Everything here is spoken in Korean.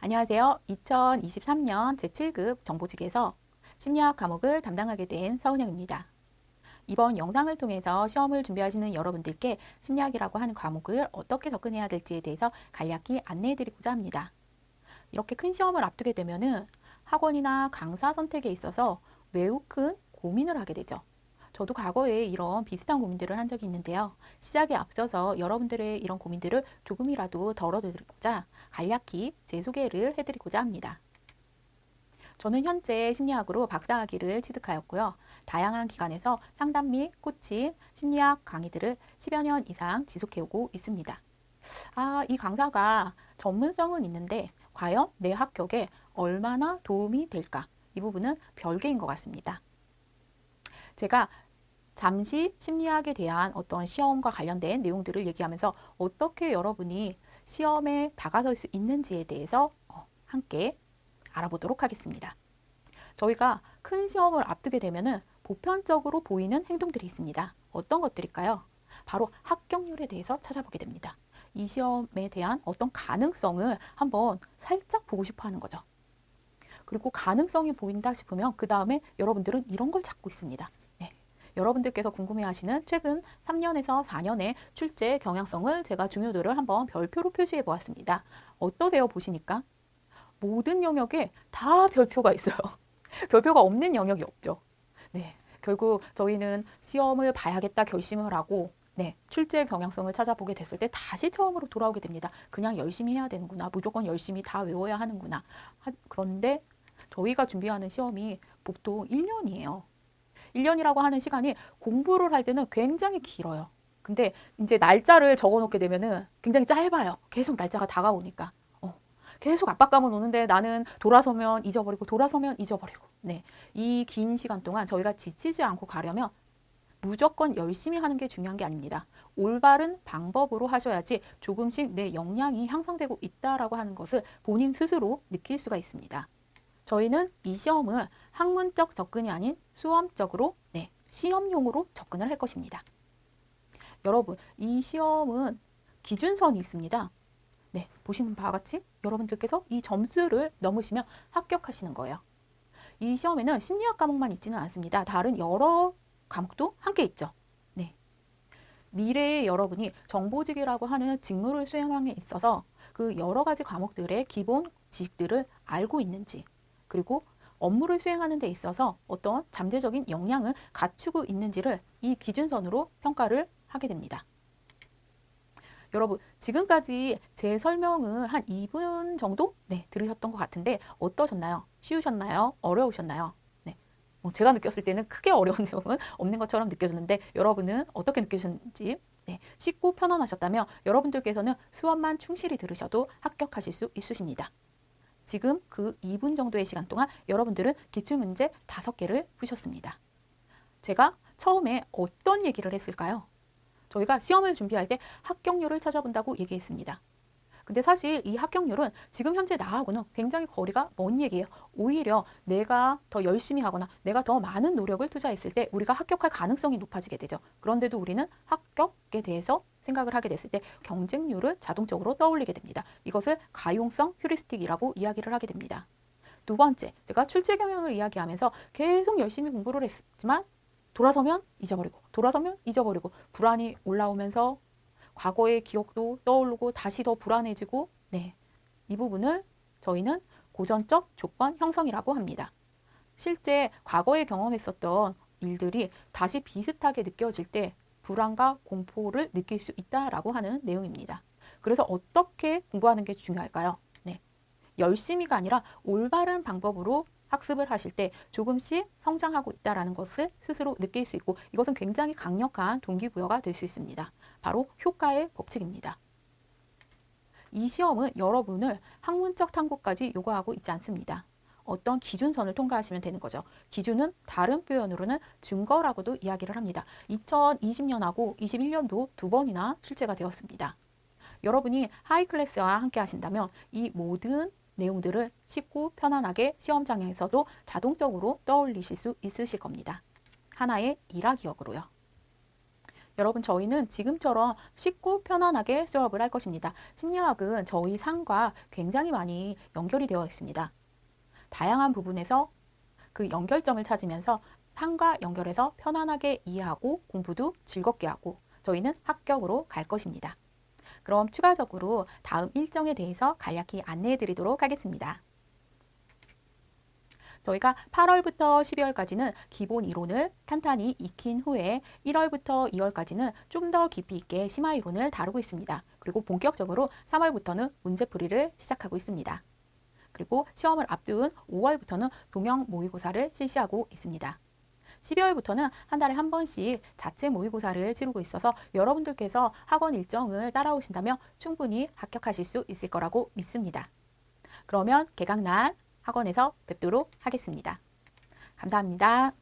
안녕하세요. 2023년 제7급 정보직에서 심리학 과목을 담당하게 된 서은영입니다. 이번 영상을 통해서 시험을 준비하시는 여러분들께 심리학이라고 하는 과목을 어떻게 접근해야 될지에 대해서 간략히 안내해 드리고자 합니다. 이렇게 큰 시험을 앞두게 되면은 학원이나 강사 선택에 있어서 매우 큰 고민을 하게 되죠. 저도 과거에 이런 비슷한 고민들을 한 적이 있는데요. 시작에 앞서서 여러분들의 이런 고민들을 조금이라도 덜어드리고자 간략히 제 소개를 해드리고자 합니다. 저는 현재 심리학으로 박사학위를 취득하였고요. 다양한 기관에서 상담 및 코칭, 심리학 강의들을 10여 년 이상 지속해오고 있습니다. 아, 이 강사가 전문성은 있는데 과연 내 합격에 얼마나 도움이 될까? 이 부분은 별개인 것 같습니다. 제가 잠시 심리학에 대한 어떤 시험과 관련된 내용들을 얘기하면서 어떻게 여러분이 시험에 다가설 수 있는지에 대해서 어, 함께 알아보도록 하겠습니다. 저희가 큰 시험을 앞두게 되면은 보편적으로 보이는 행동들이 있습니다. 어떤 것들일까요? 바로 합격률에 대해서 찾아보게 됩니다. 이 시험에 대한 어떤 가능성을 한번 살짝 보고 싶어 하는 거죠. 그리고 가능성이 보인다 싶으면 그 다음에 여러분들은 이런 걸 찾고 있습니다. 네. 여러분들께서 궁금해하시는 최근 3년에서 4년의 출제 경향성을 제가 중요도를 한번 별표로 표시해 보았습니다. 어떠세요? 보시니까 모든 영역에 다 별표가 있어요. 별표가 없는 영역이 없죠. 네. 결국 저희는 시험을 봐야겠다 결심을 하고 네, 출제 경향성을 찾아보게 됐을 때 다시 처음으로 돌아오게 됩니다. 그냥 열심히 해야 되는구나. 무조건 열심히 다 외워야 하는구나. 하, 그런데 저희가 준비하는 시험이 보통 1년이에요. 1년이라고 하는 시간이 공부를 할 때는 굉장히 길어요. 근데 이제 날짜를 적어 놓게 되면은 굉장히 짧아요. 계속 날짜가 다가오니까. 어, 계속 압박감은 오는데 나는 돌아서면 잊어버리고 돌아서면 잊어버리고. 네. 이 긴 시간 동안 저희가 지치지 않고 가려면 무조건 열심히 하는 게 중요한 게 아닙니다. 올바른 방법으로 하셔야지 조금씩 내 역량이 향상되고 있다라고 하는 것을 본인 스스로 느낄 수가 있습니다. 저희는 이 시험을 학문적 접근이 아닌 수험적으로 네, 시험용으로 접근을 할 것입니다. 여러분, 이 시험은 기준선이 있습니다. 네, 보시는 바와 같이 여러분들께서 이 점수를 넘으시면 합격하시는 거예요. 이 시험에는 심리학 과목만 있지는 않습니다. 다른 여러 과목도 함께 있죠. 네. 미래의 여러분이 정보직이라고 하는 직무를 수행함에 있어서 그 여러 가지 과목들의 기본 지식들을 알고 있는지 그리고 업무를 수행하는 데 있어서 어떤 잠재적인 역량을 갖추고 있는지를 이 기준선으로 평가를 하게 됩니다. 여러분, 지금까지 제 설명을 한 2분 정도 네, 들으셨던 것 같은데 어떠셨나요? 쉬우셨나요? 어려우셨나요? 네. 뭐 제가 느꼈을 때는 크게 어려운 내용은 없는 것처럼 느껴졌는데 여러분은 어떻게 느끼셨는지 네, 쉽고 편안하셨다면 여러분들께서는 수업만 충실히 들으셔도 합격하실 수 있으십니다. 지금 그 2분 정도의 시간 동안 여러분들은 기출 문제 5개를 푸셨습니다. 제가 처음에 어떤 얘기를 했을까요? 저희가 시험을 준비할 때 합격률을 찾아본다고 얘기했습니다. 근데 사실 이 합격률은 지금 현재 나하고는 굉장히 거리가 먼 얘기예요. 오히려 내가 더 열심히 하거나 내가 더 많은 노력을 투자했을 때 우리가 합격할 가능성이 높아지게 되죠. 그런데도 우리는 합격에 대해서 생각을 하게 됐을 때 경쟁률을 자동적으로 떠올리게 됩니다. 이것을 가용성 휴리스틱이라고 이야기를 하게 됩니다. 두 번째, 제가 출제 경향을 이야기하면서 계속 열심히 공부를 했지만 돌아서면 잊어버리고 돌아서면 잊어버리고 불안이 올라오면서 과거의 기억도 떠오르고 다시 더 불안해지고 네. 이 부분을 저희는 고전적 조건 형성이라고 합니다. 실제 과거에 경험했었던 일들이 다시 비슷하게 느껴질 때 불안과 공포를 느낄 수 있다라고 하는 내용입니다. 그래서 어떻게 공부하는 게 중요할까요? 네. 열심히가 아니라 올바른 방법으로 학습을 하실 때 조금씩 성장하고 있다라는 것을 스스로 느낄 수 있고 이것은 굉장히 강력한 동기부여가 될 수 있습니다. 바로 효과의 법칙입니다. 이 시험은 여러분을 학문적 탐구까지 요구하고 있지 않습니다. 어떤 기준선을 통과하시면 되는 거죠. 기준은 다른 표현으로는 증거라고도 이야기를 합니다. 2020년하고 21년도 두 번이나 출제가 되었습니다. 여러분이 하이클래스와 함께 하신다면 이 모든 내용들을 쉽고 편안하게 시험장에서도 자동적으로 떠올리실 수 있으실 겁니다. 하나의 일화 기억으로요. 여러분 저희는 지금처럼 쉽고 편안하게 수업을 할 것입니다. 심리학은 저희 상과 굉장히 많이 연결이 되어 있습니다. 다양한 부분에서 그 연결점을 찾으면서 상과 연결해서 편안하게 이해하고 공부도 즐겁게 하고 저희는 합격으로 갈 것입니다. 그럼 추가적으로 다음 일정에 대해서 간략히 안내해 드리도록 하겠습니다. 저희가 8월부터 12월까지는 기본 이론을 탄탄히 익힌 후에 1월부터 2월까지는 좀 더 깊이 있게 심화 이론을 다루고 있습니다. 그리고 본격적으로 3월부터는 문제풀이를 시작하고 있습니다. 그리고 시험을 앞둔 5월부터는 동영 모의고사를 실시하고 있습니다. 12월부터는 한 달에 한 번씩 자체 모의고사를 치르고 있어서 여러분들께서 학원 일정을 따라오신다면 충분히 합격하실 수 있을 거라고 믿습니다. 그러면 개강날 학원에서 뵙도록 하겠습니다. 감사합니다.